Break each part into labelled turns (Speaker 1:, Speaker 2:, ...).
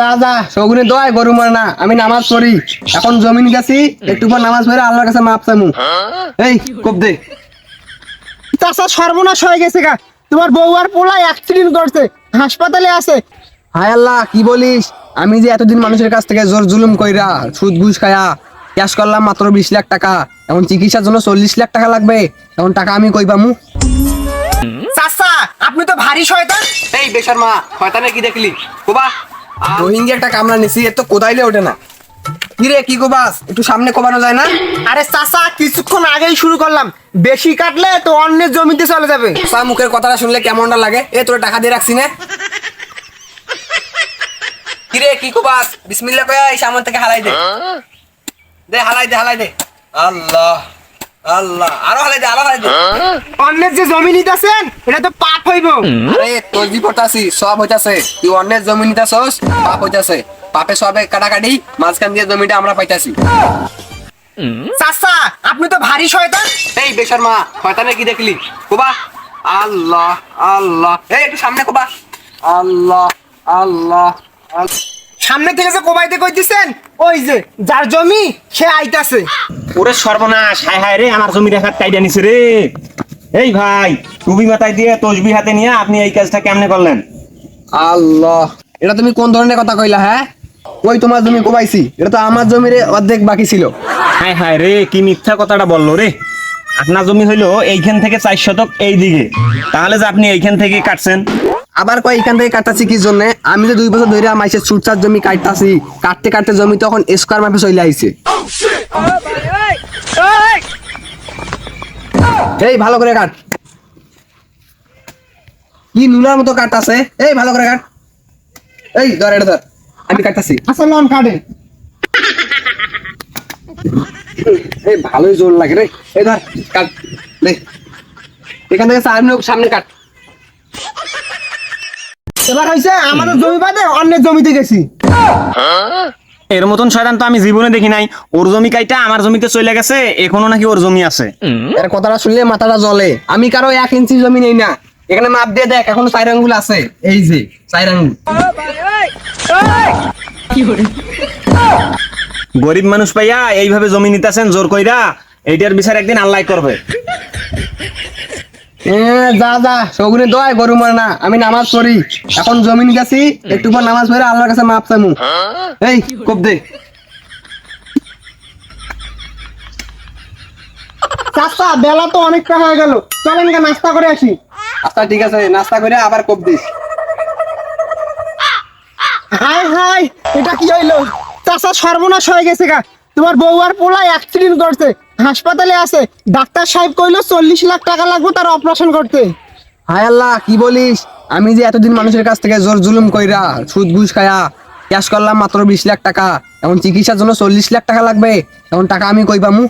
Speaker 1: যা যা। সগুনে দয় গরু মারে না। আমি নামাজ পড়ি। এখন জমিন গেছি একটু পর নামাজ পড়ে আল্লাহর কাছে মাপ চামু এই কোপ দে।
Speaker 2: চাচা সর্বনাশ হয়ে গেছে গা। তোমার বউ আর পোলা অ্যাক্সিডেন্ট করছে। হাসপাতালে আছে।
Speaker 1: হায় আল্লাহ কি বলিস? আমি যে এতদিন মানুষের কাছ থেকে জোর জুলুম কইরা সুদ ঘুষ খায়া ক্যাশ করলাম মাত্র বিশ লাখ টাকা। এখন চিকিৎসার জন্য চল্লিশ লাখ টাকা লাগবে। এখন টাকা আমি কই পামু?
Speaker 2: চাচা আপনি তো ভারী শয়তান।
Speaker 1: এই বেশার মা শয়তানে কি দেখলি? কোবা। রোহিঙ্গি একটা কামড়া নিছি এর তো কোদাইলে ওঠে না। কিরে কি কোবাস একটু সামনে কোবানো যায় না?
Speaker 2: আরে চাচা কিছুক্ষণ আগেই শুরু করলাম। বেশি কাটলে তো অন্যের জমিতে চলে যাবে।
Speaker 1: সা মুখের কথাটা শুনলে কেমনটা লাগে? এ তোর টাকা দিয়ে রাখছি না। কিরে কি কোবাস বিসমিল্লাহ কয়া এই সামন থেকে হালাই দে। দে হালাই দে হালাই দে। আল্লাহ। আল্লাহ আরও হালাই দে আরও হালাই দে।
Speaker 2: অন্যের যে জমি নিতেছেন এটা তো পাপ হইব।
Speaker 1: আরে তোর জি পড়তাছি সব হইতাছে। তুই অন্যের জমি নিতাছস পাপ হইতাছে। পাপে সবে কাটাকাটি মাঝখান দিয়ে জমিটা আমরা পাইতাছি।
Speaker 2: চাচা আপনি তো ভারী শয়তান।
Speaker 1: এই বেশার মা শয়তানে কি দেখলি? কোবা? আল্লাহ আল্লাহ। এই একটু সামনে কোবা। আল্লাহ আল্লাহ।
Speaker 2: সামনে থেকে যে কোবাইতে কইতেছেন ওই যে যার জমি সে আইতাছে।
Speaker 3: ওরে সর্বনাশ হায় হায় রে আমার জমি রেখার কাইডা নিছে রে। এই ভাই টুবি মাথায় দিয়ে তসবি হাতে নিয়ে আপনি এই কাজটা কেমনে করলেন?
Speaker 1: আল্লাহ। এটা তুমি কোন ধরনের কথা কইলা হ্যাঁ? ওই তোমার জমি কোবাইছি? এটা তো আমার জমির অর্ধেক বাকি ছিল।
Speaker 3: হায় হায় রে কি মিথ্যা কথাটা বলল রে। আপনার জমি হইল এইখান থেকে চার শতক এই দিকে। তাহলে যে আপনি এইখান থেকে কাটছেন।
Speaker 1: আবার কয় এখান থেকে কাটতাছি কি জন্য? আমি যে দুই বছর ধরে মাইসের সুটসার জমি কাটতাছি কাটতে কাটতে জমি তখন স্কোয়ার মাপে চলে আইছে। এই ভালো করে কাট। কি নুনার মতো কাটতাছে এই ভালো করে কাট। এই ধর এটা ধর। আমি কাটতাছি।
Speaker 2: আচ্ছা লন কাটে।
Speaker 1: এই ভালোই জোর লাগে রে। এই ধর কাট। লে এখান থেকে সামনে সামনে কাট।
Speaker 2: এবার হয়েছে আমাদের জমি বাদে অন্যের জমিতে গেছি।
Speaker 3: এর মতন শয়তান তো আমি জীবনে দেখি নাই। ওর জমি কাইটা আমার জমিতে চলে গেছে এখনও নাকি ওর জমি আছে।
Speaker 1: এর কথাটা শুনলে মাথাটা জ্বলে। আমি কারও এক ইঞ্চি জমি নেই না। এখানে মাপ দিয়ে দেখ এখনও চার আঙ্গুল আছে। এই যে চার আঙ্গুল।
Speaker 3: গরিব মানুষ পাইয়া এইভাবে জমি নিতেছেন জোর কইরা। এইটার বিচার একদিন আল্লাহ করবে।
Speaker 1: আমি নামাজ পড়ি। এখন জমিন গেছি, একটু পর নামাজ পড়ে আল্লাহর কাছে মাপ চামু। এই দে।
Speaker 2: বেলা তো অনেকটা হয়ে গেল। চলেন গা নাস্তা করে আসি।
Speaker 1: আচ্ছা ঠিক আছে, নাস্তা করে আবার কোপ দিস।
Speaker 2: হাই হাই, এটা কি হইল? চাচা, সর্বনাশ হয়ে গেছে গা। তোমার বউ আর পোলা অ্যাক্সিডেন্ট করছে। হাসপাতালে আছে। ডাক্তার সাহেব কইলো চল্লিশ লাখ টাকা লাগবে তার অপারেশন করতে।
Speaker 1: হায় আল্লাহ, কি বলিস? আমি যে এতদিন মানুষের কাছ থেকে জোর জুলুম কইরা সুদ ঘুষ খায়া ক্যাশ করলাম মাত্র বিশ লাখ টাকা। এখন চিকিৎসার জন্য চল্লিশ লাখ টাকা লাগবে। এখন টাকা আমি কই পামু?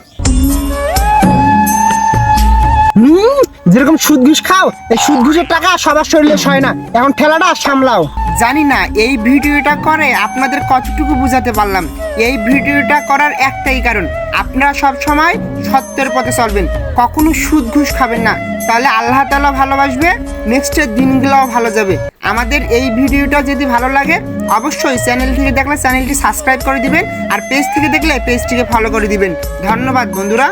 Speaker 2: যেরকম সুদ ঘুষ খাও, এই সুদ ঘুষের টাকা সবার শরীরে সয় না। এখন ঠেলাটা সামলাও।
Speaker 4: জানি না, এই ভিডিওটা করে আপনাদের কতটুকু বুঝাতে পারলাম। এই ভিডিওটা করার একটাই কারণ, আপনারা সব সময় সত্যের পথে চলবেন। কখনো সুদ ঘুষ খাবেন না। তাহলে আল্লাহ তালা ভালোবাসবে, নেক্সটের দিনগুলোও ভালো যাবে। আমাদের এই ভিডিওটা যদি ভালো লাগে, অবশ্যই চ্যানেল থেকে দেখলে চ্যানেলটি সাবস্ক্রাইব করে দিবেন, আর পেজ থেকে দেখলে পেজটিকে ফলো করে দিবেন। ধন্যবাদ বন্ধুরা।